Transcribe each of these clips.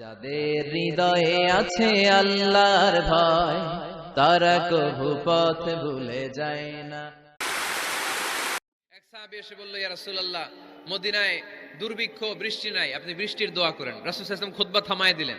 যাদের হৃদয়ে আছে আল্লাহর ভয়, তারা কভু পথ ভুলে যায় না। এক সাহাবী এসে বলল, ইয়া রাসূলুল্লাহ, মদিনায় দুর্ভিক্ষ, বৃষ্টি নাই, আপনি বৃষ্টির দোয়া করেন। রাসূল সাল্লাল্লাহু আলাইহি ওয়াসাল্লাম খুতবা থামায় দিলেন।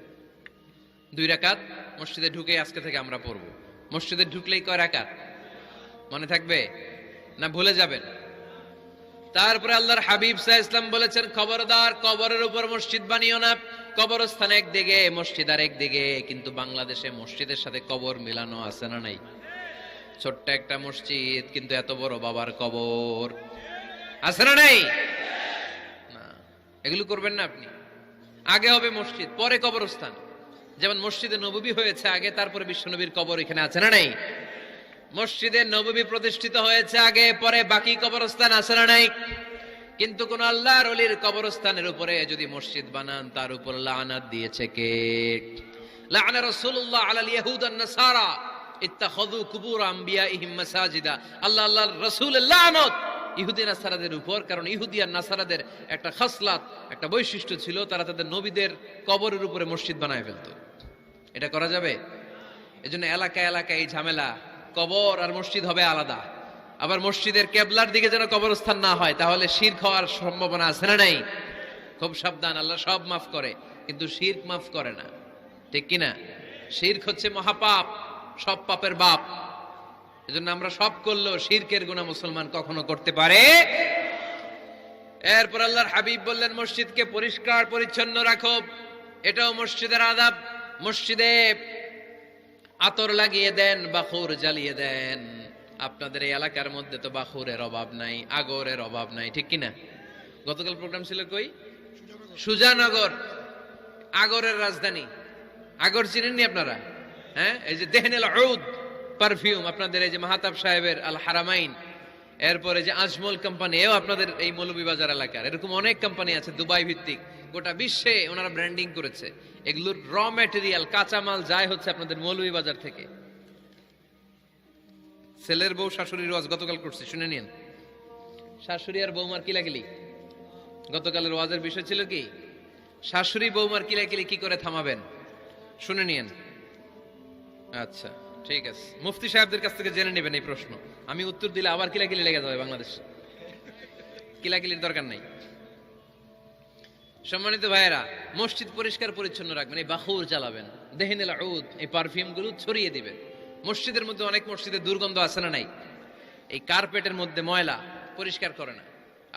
দুই রাকাত, মসজিদে ঢুকে আজকে থেকে আমরা পড়ব। মসজিদে ঢুকলেই কয় রাকাত? মনে থাকবে? না ভুলে যাবেন? তারপরে আল্লাহর হাবিব সাহ ইসলাম বলেছেন, খবরদার, কবরের উপর মসজিদ বানিও না। কবরস্থান একদিকে, মসজিদ আর একদিকে, কিন্তু বাংলাদেশে মসজিদের সাথে কবর মিলানো আছে না নাই? ছোট্ট একটা মসজিদ, কিন্তু এত বড় বাবার কবর। আছে না নাই? না। এগুলো করবেন না আপনি। আগে হবে মসজিদ, পরে কবরস্থান। যেমন মসজিদে নববী হয়েছে আগে, তারপরে বিশ্বনবীর কবর এখানে আছে না নাই? মসজিদে নববী প্রতিষ্ঠিত হয়েছে আগে, পরে বাকি কবরস্থান আছে না নাই? কিন্তু কোন আল্লাহর অলির কবরস্থানের উপরে যদি মসজিদ বানান, তার উপর লানাত দিয়েছে কে? লানা রাসূলুল্লাহ আলাল ইয়াহুদ আন নাসারা। ইত্তাখাযু কুবুর আম্বিয়াইহিম মাসাজিদা। আল্লাহ আল্লাহর রাসূলের লানত। ইহুদি নাসারাদের উপর, কারণ ইহুদি আর নাসারাদের একটা খাসলাত, একটা বৈশিষ্ট্য ছিল, তারা তাদের নবীদের কবরের উপরে মসজিদ বানায় ফেলতো। এটা করা যাবে? এজন্য এলাকা এলাকায় এই ঝামেলা। কবর আর মসজিদ হবে আলাদা। আবার মসজিদের কেবলার দিকে যেন কবরস্থান না হয়, তাহলে শির খাওয়ার সম্ভাবনা আছে না নাই? খুব সাবধান, আল্লাহ সব মাফ করে, কিন্তু শির মাফ করে না। ঠিক কিনা? শির্ক হচ্ছে মহাপাপ, সব পাপের বাপ। এজন্য আমরা সব করলেও শিরকের গুণা মুসলমান কখনো করতে পারে? এরপর আল্লাহর হাবিব বললেন, মসজিদকে পরিষ্কার, পরিচ্ছন্ন রাখো। এটাও মসজিদের আদাব। মসজিদে আতর লাগিয়ে দেন বাখুর জ্বালিয়ে দেন। আপনাদের এই এলাকার মধ্যে তো বাখুরের অভাব নাই, আগরের অভাব নাই, ঠিক কিনা? গতকাল প্রোগ্রাম ছিল কই? সুজানগর, আগরের রাজধানী। আগর চিনেননি আপনারা? হ্যাঁ? এই যে দেহনেল ঔদ পারফিউম আপনাদের এই যে মাহাতাব সাহেবের আল হারামাইন, এরপরে যে আজমল কোম্পানি এও আপনাদের এই মৌলভীবাজার এলাকার। এরকম অনেক কোম্পানি আছে দুবাই ভিত্তিক গোটা বিশ্বে ওনারা ব্র্যান্ডিং করেছে। এগুলোর র ম্যাটেরিয়াল কাঁচামাল যায় হচ্ছে আপনাদের মৌলভীবাজার থেকে। ছেলের বউ শাশুড়ির ওয়াজ গতকাল করছে, শুনে নিন। শাশুড়ি আর বৌমার কিলাকিলি। গতকালের ওয়াজের বিষয় ছিল কি? শাশুড়ি বৌমার কিলাকিলি কি করে থামাবেন? শুনে নিন। আচ্ছা ঠিক আছে। মুফতি সাহেবদের কাছ থেকে জেনে নেবেন এই প্রশ্ন। আমি উত্তর দিলে আবার কিলাকিলি লেগে যাবে বাংলাদেশ। কিলাকিলির দরকার নাই। সম্মানিত ভাইয়েরা, মসজিদ পরিষ্কার পরিচ্ছন্ন রাখবেন, এই বাহুর জ্বালাবেন। দেহিনেল আউদ, এই পারফিউমগুলো ছড়িয়ে দিবেন। মসজিদের মধ্যে অনেক মসজিদে দুর্গন্ধ আছে না নাই? এই কার্পেটের মধ্যে ময়লা পরিষ্কার করে না।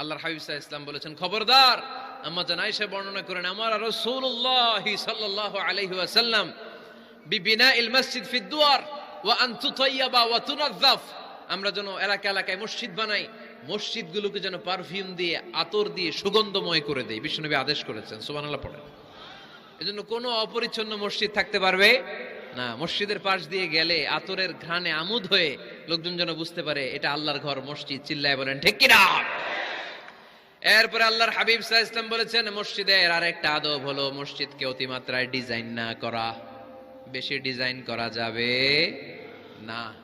আল্লাহর হাবিব সাহা ইসলাম বলেছেন, খবরদার, আম্মা জান আয়েশা বর্ণনা করেন, আমার রাসূলুল্লাহ সাল্লাল্লাহু আলাইহি ওয়াসাল্লাম বিবিনা ইল মসজিদ ফি দুয়ার, ওয়া আন তুতাইয়াবা ওয়া তুনাজ্জাফ। আমরা যেন এলাকা এলাকায় মসজিদ বানাই মসজিদগুলোকে যেন পারফিউম দিয়ে, আতর দিয়ে সুগন্ধময় করে দেয়। বিষ্ণুনবী আদেশ করেছেন, সুবহানাল্লাহ পড়েন। এজন্য কোনো অপরিচ্ছন্ন মসজিদ থাকতে পারবে? না, মসজিদের পাশ দিয়ে গেলে আতরের ঘ্রাণে আমুদ হয়ে লোকজন যেন বুঝতে পারে, এটা আল্লাহর ঘর, মসজিদ, চিল্লায় বলেন, ঠিক কিনা? এরপরে আল্লাহর হাবিব সাহা ইসলাম বলেছেন, মসজিদের আর একটা আদব হলো মসজিদকে অতিমাত্রায় ডিজাইন না করা। বেশি ডিজাইন করা যাবে না।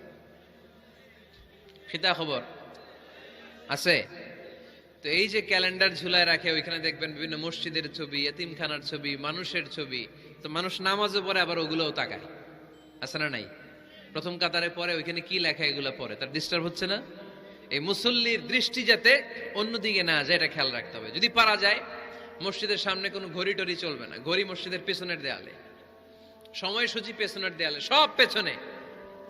খিতা খবর। আছে? তো এই যে ক্যালেন্ডার ঝুলায় রাখে, ওইখানে দেখবেন বিভিন্ন মসজিদের ছবি, এতিমখানার ছবি, মানুষের ছবি। তো মানুষ নামাজও পরে আবার ওগুলোও তাকায়। আছে না নাই? প্রথম কাতারে পরে ওইখানে কি লেখা এগুলো পরে তার ডিস্টার্ব হচ্ছে না? এই মুসল্লির দৃষ্টি যাতে অন্যদিকে না যায়, এটা খেয়াল রাখতে হবে। যদি পারা যায়, মসজিদের সামনে কোনো ঘড়ি টড়ি চলবে না। ঘড়ি মসজিদের পেছনের দেয়ালে। সময়সূচি পেছনের দেয়ালে, সব পেছনে।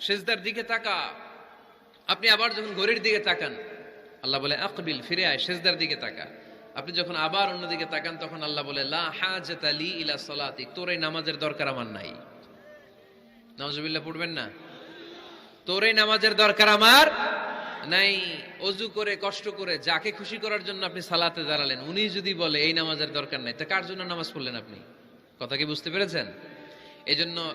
শেষদার দিকে তাকা আপনি আবার যখন ঘড়ির দিকে তাকান, আল্লাহ বলে, আকবিল, ফিরে আয়, সেজদার দিকে তাকা। আপনি যখন আবার অন্যদিকে তাকান, তখন আল্লাহ বলে, লা হাজাত লি ইলা সালাতি, তোর এই নামাজের দরকার আমার নাই। নাউজুবিল্লাহ, পড়বেন না? তোর এই নামাজের দরকার আমার নাই। অজু করে, কষ্ট করে, যাকে খুশি করার জন্য আপনি সালাতে দাঁড়ালেন, উনি যদি বলে, এই নামাজের দরকার নাই, তা কার জন্য নামাজ পড়লেন আপনি? কথা কি বুঝতে পেরেছেন? এই জন্য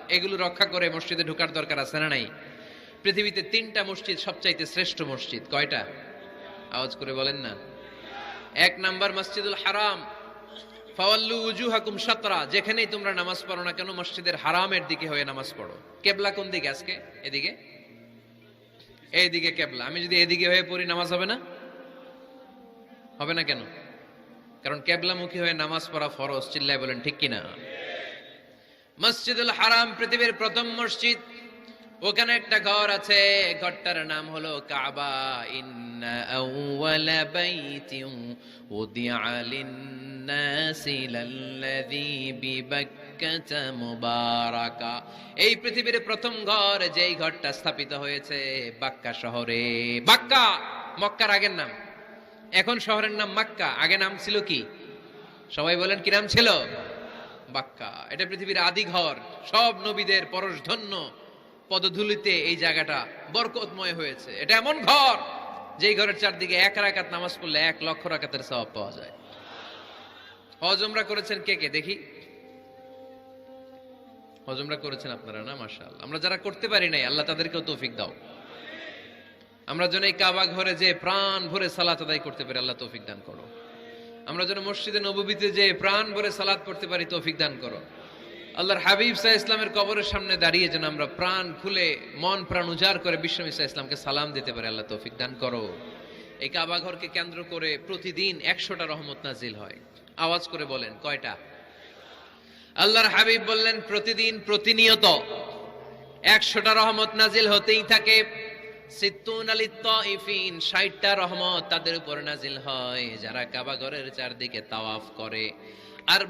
এগুলো রক্ষা করে মসজিদে ঢোকার দরকার আছে না নাই? পৃথিবীতে তিনটা মসজিদ সবচাইতে শ্রেষ্ঠ মসজিদ, কয়টা? আওয়াজ করে বলেন না। এক নাম্বার মসজিদুল হারাম। ফাওয়াল্লু উজুহাকুম শাতরা। যেখানেই তোমরা নামাজ পড়ো না কেন, মসজিদের হারামের দিকে হয়ে নামাজ পড়ো। কেবলা কোন দিকে আজকে? এদিকে? এইদিকে কেবলা। আমি যদি এদিকে হয়ে পড়ি, নামাজ হবে না? হবে না কেন? কারণ কেবলামুখী হয়ে নামাজ পড়া ফরজ, চিল্লায় বলেন ঠিক কিনা? মসজিদুল হারাম পৃথিবীর প্রথম মসজিদ। ওখানে একটা ঘর আছে, ঘরটার নাম হলো কাবা। ইন্না মুবারাকা। এই পৃথিবীর প্রথম ঘর, যেই ঘরটা স্থাপিত হয়েছে বাক্কা শহরে। বাক্কা, মক্কার আগের নাম। এখন শহরের নাম মাক্কা। আগে নাম ছিল কি? সবাই বলেন কি নাম ছিল? বাক্কা। এটা পৃথিবীর আদি ঘর। সব নবীদের পরশধন্য পদধূলিতে এই জায়গাটা বরকতময় হয়েছে। এটা এমন ঘর, যেই ঘরের চারদিকে এক রাকাত নামাজ পড়লে এক লক্ষ রাকাতের সওয়াব পাওয়া যায়। হজমরা করেছেন কে কে? দেখি। হজমরা করেছেন আপনারা না? মাশাআল্লাহ। আমরা যারা করতে পারি নাই, আল্লাহ তাদেরকেও তৌফিক দাও। আমরা যেন এই কাবা ঘরে যে প্রাণ ভরে সালাত আদায় করতে পারি, আল্লাহ তৌফিক দান করো। আমরা যেন মসজিদে নবীতে যে প্রাণ ভরে সালাদ পড়তে পারি, তৌফিক দান করো। আল্লাহর হাবিব সাহা ইসলামের কবরের সামনে দাঁড়িয়ে যেন আমরা প্রাণ খুলে, মন প্রাণ উজাড় করে বিশ্বনবী সাহা ইসলামকে সালাম দিতে পারি, আল্লাহ তৌফিক দান করো। এই কাবাঘরকে কেন্দ্র করে প্রতিদিন একশোটা রহমত নাজিল হয়। আওয়াজ করে বলেন, কয়টা? আল্লাহর হাবিব বললেন, প্রতিদিন প্রতিনিয়ত একশোটা রহমত নাজিল হতেই থাকে। তাদের নাজিল হয়, যারা চারদিকে তাওয়াফ করে। আর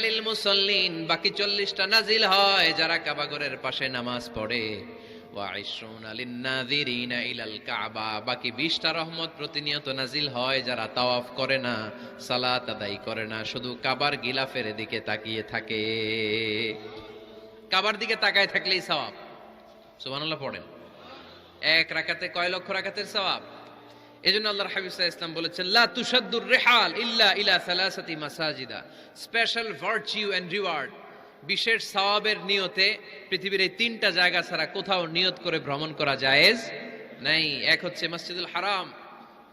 লিল মুসল্লিন, বাকি চল্লিশটা নাজিল হয়, যারা পাশে নামাজ পড়ে। বাকি বিশটা রহমত প্রতিনিয়ত নাজিল হয়, যারা তাওয়াফ করে না, সালাত আদায় করে না, শুধু কাবার গিলাফের দিকে তাকিয়ে থাকে। কাবার দিকে তাকায় থাকলেই সওয়াব। সুবহানাল্লাহ, পড়েন। এক রাকাতে কয় লক্ষ রাকাতের সওয়াব? এজন্য আল্লাহর হাবিব আলাইহি বলেছেন, লা রিহাল ইল্লা ইলা সালাসাতি মাসাজিদা। স্পেশাল ভার্চিউ এন্ড রিওয়ার্ড বিশেষ সওয়াবের নিয়তে পৃথিবীর এই তিনটা জায়গা ছাড়া কোথাও নিয়ত করে ভ্রমণ করা জায়েজ নাই। এক হচ্ছে মসজিদুল হারাম,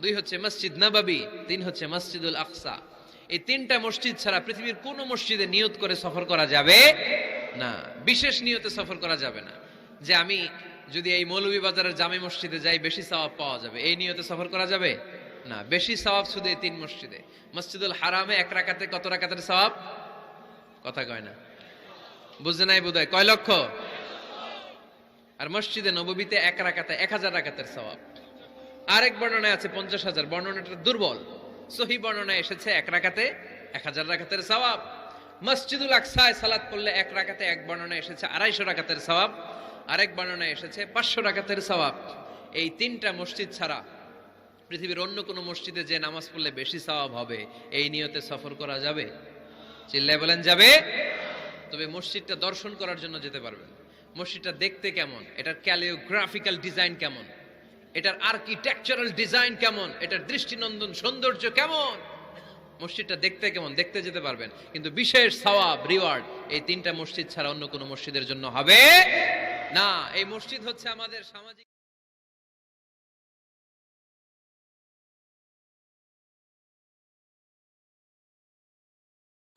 দুই হচ্ছে মসজিদ নববী, তিন হচ্ছে মসজিদুল আকসা। এই তিনটা মসজিদ ছাড়া পৃথিবীর কোন মসজিদে নিয়ত করে সফর করা যাবে না। বিশেষ নিয়তে সফর করা যাবে না। যে আমি যদি এই মৌলভীবাজারের জামে মসজিদে যাই, বেশি সওয়াব পাওয়া যাবে। এই নিয়তে সফর করা যাবে? না, বেশি সওয়াব শুধু এই তিন মসজিদে। মসজিদুল হারামে এক রাকাতে কত রাকাতের সওয়াব? কথা কয় না। বুঝে নাই বোধ কয় লক্ষ? আর মসজিদে নববীতে এক রাকাতে এক হাজার রাকাতের সওয়াব। আরেক বর্ণনায় আছে পঞ্চাশ হাজার। বর্ণনাটা দুর্বল। সহি বর্ণনায় এসেছে এক রাকাতে এক হাজার রাকাতের সওয়াব। মসজিদুল আকসায় সালাত পড়লে এক রাকাতে এক বর্ণনা এসেছে আড়াইশো রাকাতের সওয়াব। আরেক বর্ণনায় এসেছে, পাঁচশো রাকাতের সওয়াব। এই তিনটা মসজিদ ছাড়া পৃথিবীর অন্য কোনো মসজিদে যে নামাজ পড়লে বেশি সওয়াব হবে, এই নিয়তে সফর করা যাবে? চিল্লায় বলেন, যাবে। তবে মসজিদটা দর্শন করার জন্য যেতে পারবেন। মসজিদটা দেখতে কেমন? এটার ক্যালিওগ্রাফিক্যাল ডিজাইন কেমন? এটার আর্কিটেকচারাল ডিজাইন কেমন? এটার দৃষ্টিনন্দন সৌন্দর্য কেমন? মসজিদটা দেখতে কেমন? দেখতে যেতে পারবেন। কিন্তু বিশেষ সওয়াব, রিওয়ার্ড, এই তিনটা মসজিদ ছাড়া অন্য কোনো মসজিদের জন্য হবে না, এই মসজিদ হচ্ছে আমাদের সামাজিক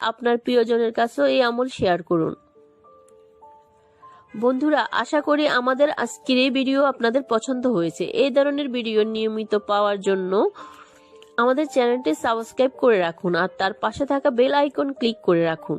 আপনার প্রিয়জনের কাছেও এই আমল শেয়ার করুন। বন্ধুরা, আশা করি আমাদের আজকের এই ভিডিও আপনাদের পছন্দ হয়েছে। এই ধরনের ভিডিও নিয়মিত পাওয়ার জন্য আমাদের চ্যানেলটি সাবস্ক্রাইব করে রাখুন আর তার পাশে থাকা বেল আইকন ক্লিক করে রাখুন।